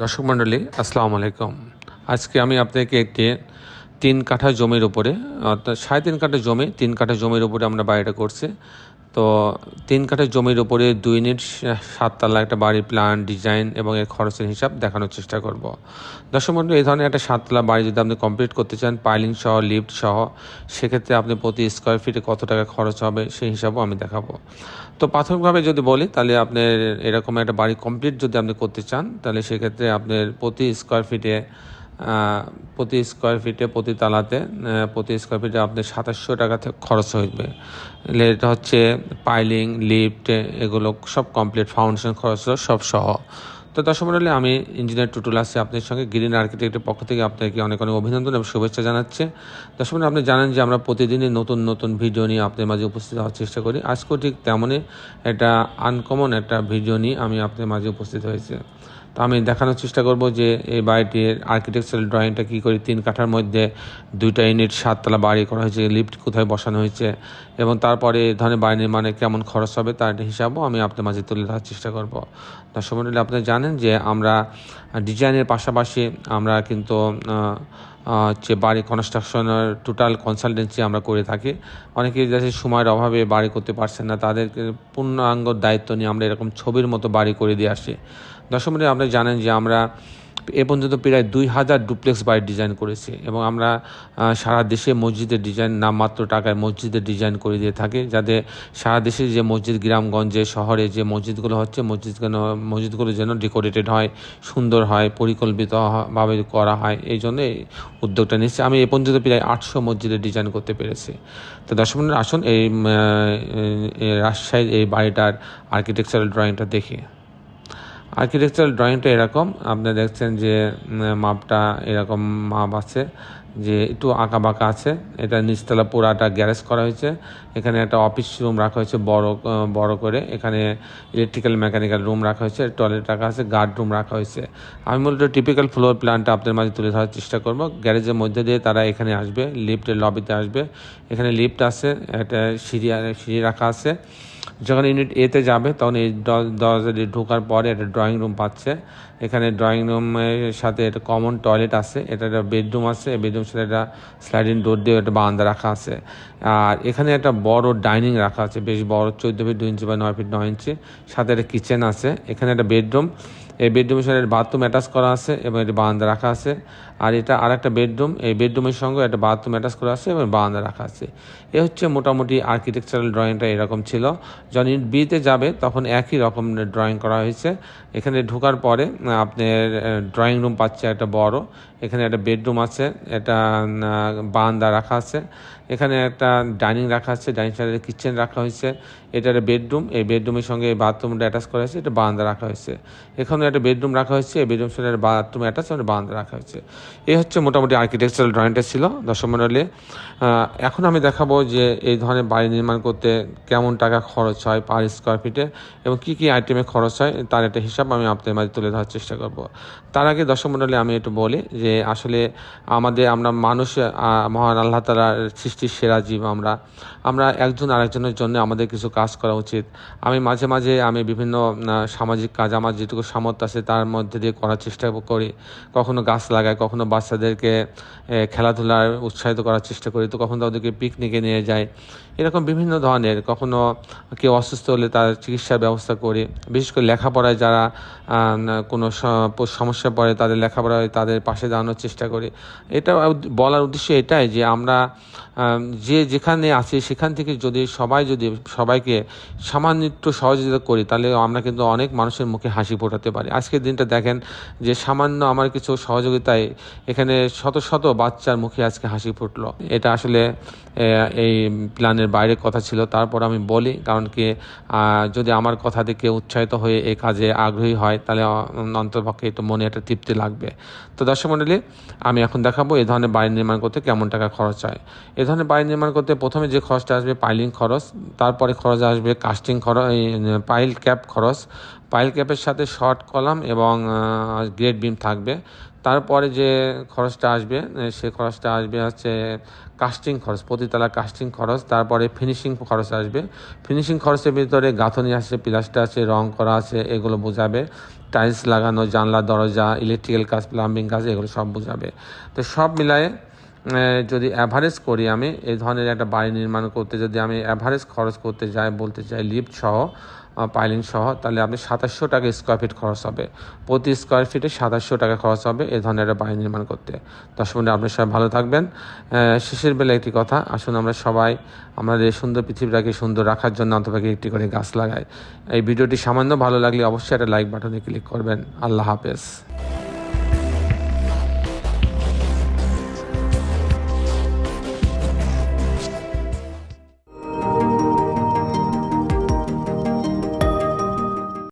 দর্শক মণ্ডলী, আসসালামু আলাইকুম। আজকে আমি আপনাকে একটি তিন কাঠা জমির উপরে, অর্থাৎ সাড়ে তিন কাঠা জমি, তিন কাঠা জমির উপরে আমরা বাড়িটা করছি। তো তিন কাঠের জমির উপরে দুই ইউনিট সাততলা একটা বাড়ির প্ল্যান ডিজাইন এবং এর খরচের হিসাব দেখানোর চেষ্টা করব। দর্শক মণ্ডলী এই ধরনের একটা সাততলা বাড়ি যদি আপনি কমপ্লিট করতে চান পাইলিং সহ লিফট সহ, সেক্ষেত্রে আপনি প্রতি স্কোয়ার ফিটে কত টাকা খরচ হবে সেই হিসাবও আমি দেখাবো। তো প্রাথমিকভাবে যদি বলি, তাহলে আপনার এরকম একটা বাড়ি কমপ্লিট যদি আপনি করতে চান, তাহলে সেক্ষেত্রে আপনার প্রতি স্কোয়ার ফিটে প্রতি স্কোয়ার ফিটে প্রতি তালাতে প্রতি স্কোয়ার ফিটে আপনার সাতাশশো টাকা খরচ হইবে। এটা হচ্ছে পাইলিং লিফট এগুলো সব কমপ্লিট ফাউন্ডেশন খরচ সব সহ। তো দর্শক মন্ডলী, আমি ইঞ্জিনিয়ার টুটুল আছি, আপনার সঙ্গে গ্রিন আর্কিটেক্টের পক্ষ থেকে আপনাকে অনেক অনেক অভিনন্দন এবং শুভেচ্ছা জানাচ্ছে। দর্শক আপনি জানেন যে আমরা প্রতিদিনই নতুন নতুন ভিডিও নিয়ে আপনার মাঝে উপস্থিত হওয়ার চেষ্টা করি। আজকেও ঠিক তেমনই একটা আনকমন একটা ভিডিও নিয়ে আমি আপনার মাঝে উপস্থিত হয়েছে। তো আমি দেখানোর চেষ্টা করব যে এই বাড়িটির আর্কিটেকচারাল ড্রয়িংটা কী করে তিন কাঠার মধ্যে দুইটা ইউনিট সাততলা বাড়ি করা হয়েছে লিফট কোথায় বসানো হয়েছে এবং তারপরে এই ধরনের বাড়ি নির্মাণে কেমন খরচ হবে তার একটা হিসাবও আমি আপনার মাঝে তুলে ধরার চেষ্টা করব। দর্শক মন্ডলী আপনি জানেন যে আমরা ডিজাইনের পাশাপাশি আমরা কিন্তু হচ্ছে বাড়ি কনস্ট্রাকশনের টোটাল কনসালটেন্সি আমরা করে থাকি। অনেকে যাতে সময়ের অভাবে বাড়ি করতে পারছেন না, তাদেরকে পূর্ণাঙ্গ দায়িত্ব নিয়ে আমরা এরকম ছবির মতো বাড়ি করে দিয়ে আসি। দর্শক আপনি জানেন যে আমরা এ পর্যন্ত প্রায় দুই হাজার ডুপ্লেক্স বাড়ি ডিজাইন করেছি এবং আমরা সারা দেশে মসজিদের ডিজাইন নামমাত্র টাকায় মসজিদের ডিজাইন করে দিয়ে থাকি যাতে সারা দেশে যে মসজিদ, গ্রামগঞ্জে, শহরে যে মসজিদগুলো হচ্ছে মসজিদগুলো মসজিদগুলো যেন ডেকোরেটেড হয়, সুন্দর হয় পরিকল্পিতভাবে করা হয়, এই জন্য উদ্যোগটা নিচ্ছি আমি এ পর্যন্ত প্রায় আটশো মসজিদের ডিজাইন করতে পেরেছি। তো দর্শক আসুন, এই রাজশাহীর এই বাড়িটার আর্কিটেকচারাল ড্রয়িংটা দেখি। আর্কিটেকচারাল ড্রয়িংটা এরকম। আপনি দেখছেন যে মাপটা এরকম মাপ আছে, যে একটু আঁকা বাঁকা আছে। এটা নিচতলা পুরাটা গ্যারেজ করা হয়েছে। এখানে একটা অফিস রুম রাখা হয়েছে বড় বড় করে। এখানে ইলেকট্রিক্যাল মেকানিক্যাল রুম রাখা হয়েছে টয়লেট রাখা আছে গার্ড রুম রাখা হয়েছে। আমি মূলত টিপিক্যাল ফ্লোর প্ল্যানটা আপনাদের মাঝে তুলে ধরার চেষ্টা করব। গ্যারেজের মধ্যে দিয়ে তারা এখানে আসবে লিফটের লবিতে আসবে। এখানে লিফট আছে, একটা সিঁড়ি সিঁড়ি রাখা আছে। যখন ইউনিট এতে যাবে, তখন এই দরজাটি ঢোকার পরে একটা ড্রয়িং রুম পাচ্ছে। এখানে ড্রয়িং রুমের সাথে একটা কমন টয়লেট আছে, এটা একটা বেডরুম আছে বেডরুম সাথে একটা স্লাইডিং ডোর দিয়ে একটা বারান্দা রাখা আছে। আর এখানে একটা বড় ডাইনিং রাখা আছে, বেশ বড়, চৌদ্দ ফিট দু ইঞ্চি বা নয় ফিট নয় ইঞ্চি। সাথে একটা কিচেন আছে, এখানে একটা বেডরুম এই বেডরুমের সঙ্গে বাথরুম অ্যাটাচ করা আছে এবং এটি বারান্দা রাখা আছে। আর এটা আর একটা বেডরুম, এই বেডরুমের সঙ্গে একটা বাথরুম অ্যাটাচ করা আছে এবং বারান্দা রাখা আছে। এ হচ্ছে মোটামুটি আর্কিটেকচারাল ড্রয়িংটা এরকম ছিল। যখন ইউনিট বিতে যাবে, তখন একই রকম ড্রয়িং করা হয়েছে। এখানে ঢোকার পরে আপনার ড্রয়িং রুম পাচ্ছে একটা বড়। এখানে একটা বেডরুম আছে একটা বারান্দা রাখা আছে। এখানে একটা ডাইনিং রাখা আছে ডাইনিং সাইডে কিচেন রাখা হয়েছে। এটা একটা বেডরুম এই বেডরুমের সঙ্গে বাথরুমটা অ্যাটাচ করা হয়েছে এটা বারান্দা রাখা হয়েছে। এখানে একটা বেডরুম রাখা হয়েছে এই বেডরুম সাথে বাথরুম অ্যাটাচ এবং বারান্দা রাখা হয়েছে। এই হচ্ছে মোটামুটি আর্কিটেকচারাল ড্রয়িংটা ছিল দশম মণ্ডলী আহ, এখন আমি দেখাবো যে এই ধরনের বাড়ি নির্মাণ করতে কেমন টাকা খরচ হয় পার স্কোয়ার ফিটে এবং কী কী আইটেমে খরচ হয় তার একটা হিসাব আমি আপনাদের মাঝে তুলে ধরার চেষ্টা করব। তার আগে দর্শক মণ্ডলী আমি একটু বলি যে আসলে আমাদের, আমরা মানুষ মহান আল্লাহ তালার সৃষ্টির সেরা জীব আমরা। আমরা একজন আরেকজনের জন্য আমাদের কিছু কাজ করা উচিত। আমি মাঝে মাঝে আমি বিভিন্ন সামাজিক কাজ, আমার যেটুকু সামর্থ্য আছে তার মধ্যে দিয়ে করার চেষ্টা করি। কখনো গাছ লাগাই, কখনো বাচ্চাদেরকে খেলাধুলার উৎসাহিত করার চেষ্টা করি। তো কখনো তাদেরকে পিকনিকে নিয়ে যাই। এরকম বিভিন্ন ধরনের, কখনো কেউ অসুস্থ হলে তার চিকিৎসার ব্যবস্থা করি। বিশেষ করে লেখাপড়ায় যারা কোনো সমস্যা পড়ে তাদের লেখাপড়ায় তাদের পাশে দাঁড়ানোর চেষ্টা করি। এটা বলার উদ্দেশ্য এটাই যে আমরা যে যেখানে আছি, সেখান থেকে যদি সবাই যদি সবাইকে সামান্য একটু সহযোগিতা করি, তাহলে আমরা কিন্তু অনেক মানুষের মুখে হাসি ফোটাতে পারি। আজকের দিনটা দেখেন যে সামান্য আমার কিছু সহযোগিতায় এখানে শত শত বাচ্চার মুখে আজকে হাসি ফুটলো। এটা আসলে এই প্ল্যানের বাইরে কথা ছিল। তারপর আমি বলি, কারণ কি যদি আমার কথা থেকে উৎসাহিত হয়ে এই কাজে আগ্রহী হয়, তাহলে অন্তর্পক্ষে তো মনে একটা তৃপ্তি লাগবে। তো দর্শক মণ্ডলী আমি এখন দেখাবো এ ধরনের বাড়ি নির্মাণ করতে কেমন টাকা খরচ হয়। এ ধরনের বাড়ি নির্মাণ করতে প্রথমে যে খরচটা আসবে পাইলিং খরচ, তারপরে খরচ আসবে কাস্টিং খরচ পাইল ক্যাপ খরচ। পাইল ক্যাপের সাথে শর্ট কলাম এবং গ্রেড বিম থাকবে। তারপরে যে খরচটা আসবে সে খরচটা আসবে হচ্ছে কাস্টিং খরচ প্রতিতলা কাস্টিং খরচ, তারপরে ফিনিশিং খরচ আসবে। ফিনিশিং খরচের ভিতরে গাঁথনি আছে প্লাস্টার আছে, রং করা আছে, এগুলো বোঝাবে। টাইলস লাগানো, জানলা, দরজা ইলেকট্রিক্যাল কাজ প্লাম্বিং কাজ, এগুলো সব বোঝাবে। তো সব মিলায়ে যদি অ্যাভারেজ করি আমি, এই ধরনের একটা বাড়ি নির্মাণ করতে যদি আমি অ্যাভারেজ খরচ করতে যাই, বলতে চাই লিফট সহ পাইলিং সহ, তাহলে আপনি সাতাশশো টাকা স্কোয়ার ফিট খরচ হবে। প্রতি স্কোয়ার ফিটে সাতাশশো টাকা খরচ হবে এই ধরনের একটা বাড়ি নির্মাণ করতে। দর্শক বন্ধু আপনি সবাই ভালো থাকবেন। শেষের বেলা একটি কথা, আসুন আমরা সবাই আমাদের এই সুন্দর পৃথিবীটাকে সুন্দর রাখার জন্য অন্তপাকে একটি করে গাছ লাগাই। এই ভিডিওটি সামান্য ভালো লাগলে অবশ্যই একটা লাইক বাটনে ক্লিক করবেন। আল্লাহ হাফেজ।